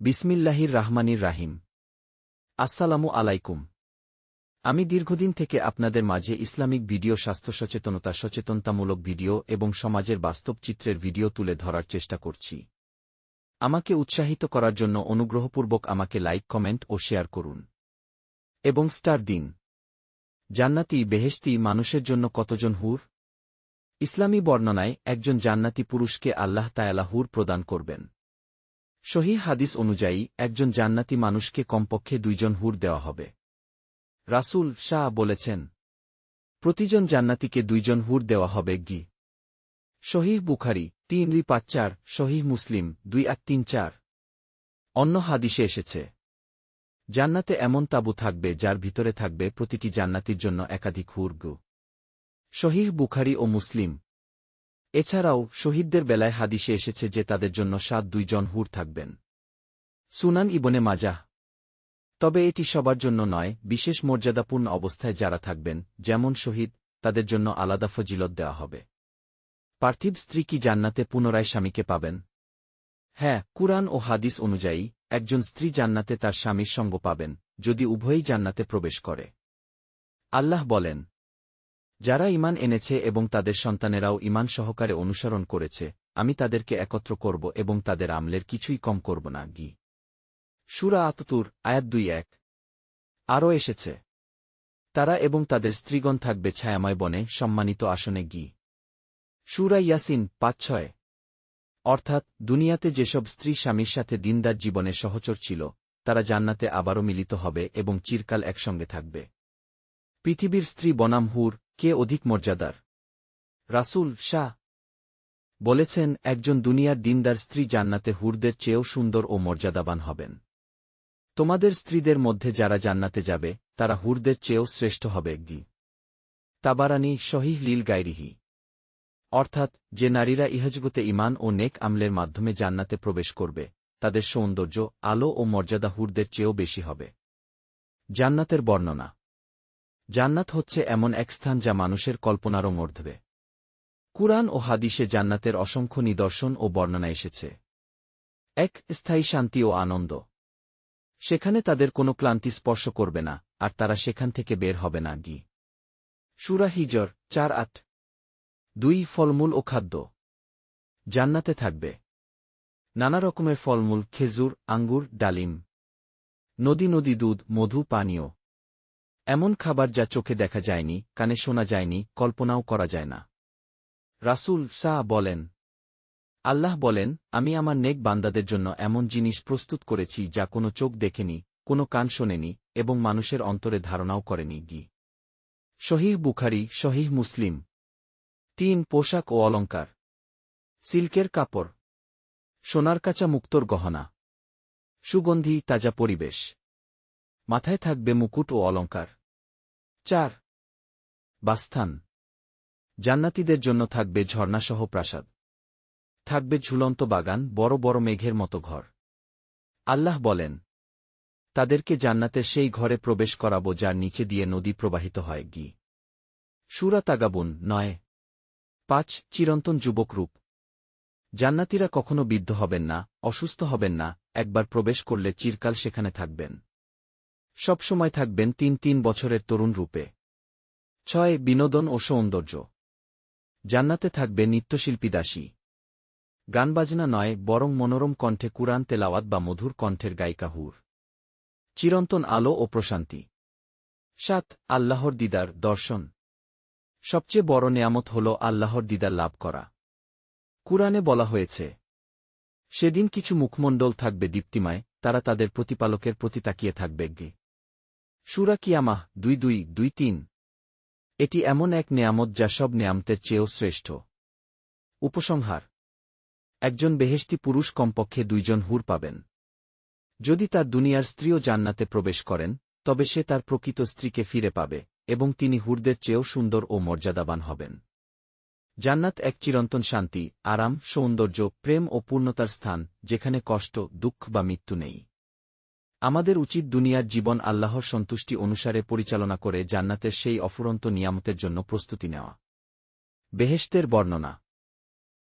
বিসমিল্লাহির রাহমানির রাহিম। আসসালামু আলাইকুম। আমি দীর্ঘদিন থেকে আপনাদের মাঝে ইসলামিক ভিডিও স্বাস্থ্য সচেতনতা সচেতনতামূলক ভিডিও এবং সমাজের বাস্তব চিত্রের ভিডিও তুলে ধরার চেষ্টা করছি। আমাকে উৎসাহিত করার জন্য অনুগ্রহপূর্বক আমাকে লাইক, কমেন্ট ও শেয়ার করুন। এবং স্টার দিন। জান্নাতি বেহেস্তি মানুষের জন্য কতজন হুর? ইসলামী বর্ণনায় একজন জান্নাতি পুরুষকে আল্লাহ তায়ালা হুর প্রদান করবেন। সহি হাদিস অনুযায়ী, একজন জান্নাতি মানুষকে কমপক্ষে দুইজন হুর দেওয়া হবে। রাসুল শাহ বলেছেন, প্রতিজন জান্নাতিকে দুইজন হুর দেওয়া হবে গি। শহীহ বুখারি তিন রি পাঁচ চার শহীহ মুসলিম, দুই আট তিন চার। অন্য হাদিসে এসেছে, জান্নাতে এমন তাবু থাকবে যার ভিতরে থাকবে প্রতিটি জান্নাতির জন্য একাধিক হুর গু। শহীহ বুখারি ও মুসলিম এছাড়াও, শহীদদের বেলায় হাদিসে এসেছে যে তাদের জন্য সাত দুইজন হুর থাকবেন। সুনান ইবনে মাজাহ। তবে এটি সবার জন্য নয়, বিশেষ মর্যাদাপূর্ণ অবস্থায় যারা থাকবেন, যেমন শহীদ, তাদের জন্য আলাদা ফজিলত দেওয়া হবে। পার্থিব স্ত্রী কি জান্নাতে পুনরায় স্বামীকে পাবেন? হ্যাঁ কুরআন ও হাদিস অনুযায়ী, একজন স্ত্রী জান্নাতে তার স্বামীর সঙ্গ পাবেন, যদি উভয়ই জান্নাতে প্রবেশ করে। আল্লাহ বলেন যারা ইমান এনেছে এবং তাদের সন্তানেরাও ইমান সহকারে অনুসরণ করেছে, আমি তাদেরকে একত্র করব এবং তাদের আমলের কিছুই কম করব না। গি। সুরা আততুর, আয়াত দুই এক। আরও এসেছে। তারা এবং তাদের স্ত্রীগণ থাকবে ছায়াময় বনে, সম্মানিত আসনে। গি। সুরা ইয়াসিন, পাঁচ ছয়। অর্থাৎ, দুনিয়াতে যেসব স্ত্রী স্বামীর সাথে দিনদার জীবনে সহচর ছিল, তারা জান্নাতে আবারও মিলিত হবে এবং চিরকাল একসঙ্গে থাকবে। পৃথিবীর স্ত্রী বনাম হুর কে অধিক মর্যাদার? রাসুল, শাহ। বলেছেন, একজন দুনিয়ার দিনদার স্ত্রী জান্নাতে হুরদের চেয়েও সুন্দর ও মর্যাদাবান হবেন। তোমাদের স্ত্রীদের মধ্যে যারা জান্নাতে যাবে, তারা হুরদের চেয়েও শ্রেষ্ঠ হবে, গি। তাবারানি শহীহ লীল গাইরিহি অর্থাৎ, যে নারীরা ইহজগতে ইমান ও নেক আমলের মাধ্যমে জান্নাতে প্রবেশ করবে, তাদের সৌন্দর্য, আলো ও মর্যাদা হুরদের চেয়েও বেশি হবে। জান্নাতের বর্ণনা। জান্নাত হচ্ছে এমন এক স্থান যা মানুষের কল্পনারও মর্ধবে। কুরআন ও হাদিসে জান্নাতের অসংখ্য নিদর্শন ও বর্ণনা এসেছে। এক স্থায়ী শান্তি ও আনন্দ। সেখানে তাদের কোনো ক্লান্তি স্পর্শ করবে না, আর তারা সেখান থেকে বের হবে না, গি। সুরা হিজর, চার আট। দুই, ফলমূল ও খাদ্য। জান্নাতে থাকবে। নানা রকমের ফলমূল, খেজুর, আঙ্গুর, ডালিম। নদী নদী, দুধ, মধু, পানীয়। এমন খাবার যা চোখে দেখা যায়নি, কানে শোনা যায়নি, কল্পনাও করা যায় না। রাসুল সাহ বলেন, আল্লাহ বলেন, আমি আমার নেক বান্দাদের জন্য এমন জিনিস প্রস্তুত করেছি যা কোনো চোখ দেখেনি, কোনো কান শোনেনি, এবং মানুষের অন্তরে ধারণাও করেনি। গি। শহীহ বুখারি শহীহ মুসলিম। তিন, পোশাক ও অলঙ্কার সিল্কের কাপড়। সোনার কাঁচা মুক্তর গহনা। সুগন্ধি, তাজা পরিবেশ। মাথায় থাকবে মুকুট ও অলঙ্কার চার। বাস্থান জান্নাতিদের জন্য থাকবে ঝর্ণাসহ প্রাসাদ। থাকবে ঝুলন্ত বাগান, বড় বড় মেঘের মতো ঘর। আল্লাহ বলেন, তাদেরকে জান্নাতের সেই ঘরে প্রবেশ করাব যার নিচে দিয়ে নদী প্রবাহিত হয়। গি। সুরা তাগাবুন নয়। পাঁচ, চিরন্তন যুবক রূপ। জান্নাতিরা কখনো বিদ্ধ হবেন না, অসুস্থ হবেন না, একবার প্রবেশ করলে চিরকাল সেখানে থাকবেন। সবসময় থাকবেন তিন তিন বছরের তরুণ রূপে। ছয়, বিনোদন ও সৌন্দর্য। জান্নাতে থাকবে নিত্যশিল্পী দাসী। গানবাজনা নয়, বরং মনোরম কণ্ঠে কুরআন তেলাওয়াত বা মধুর কণ্ঠের গায়িকা হুর। চিরন্তন আলো ও প্রশান্তি। সাত, আল্লাহর দিদার, দর্শন। সবচেয়ে বড় নেয়ামত হল আল্লাহর দিদার লাভ করা। কুরআনে বলা হয়েছে, সেদিন কিছু মুখমণ্ডল থাকবে দীপ্তিমায়, তারা তাদের প্রতিপালকের প্রতি তাকিয়ে থাকবে গে। সুরা কিয়ামাহ দুই দুই দুই তিন। এটি এমন এক নেয়ামত যা সব নেয়ামতের চেয়েও শ্রেষ্ঠ। উপসংহার। একজন বেহেস্তি পুরুষ কমপক্ষে দুইজন হুর পাবেন। যদি তার দুনিয়ার স্ত্রীও জান্নাতে প্রবেশ করেন, তবে সে তার প্রকৃত স্ত্রীকে ফিরে পাবে এবং তিনি হুরদের চেয়েও সুন্দর ও মর্যাদাবান হবেন। জান্নাত এক চিরন্তন শান্তি, আরাম, সৌন্দর্য, প্রেম ও পূর্ণতার স্থান, যেখানে কষ্ট, দুঃখ বা মৃত্যু নেই। আমাদের উচিত দুনিয়ার জীবন আল্লাহর সন্তুষ্টি অনুসারে পরিচালনা করে জান্নাতের সেই অফুরন্ত নিয়ামতের জন্য প্রস্তুতি নেওয়া। বেহেস্তের বর্ণনা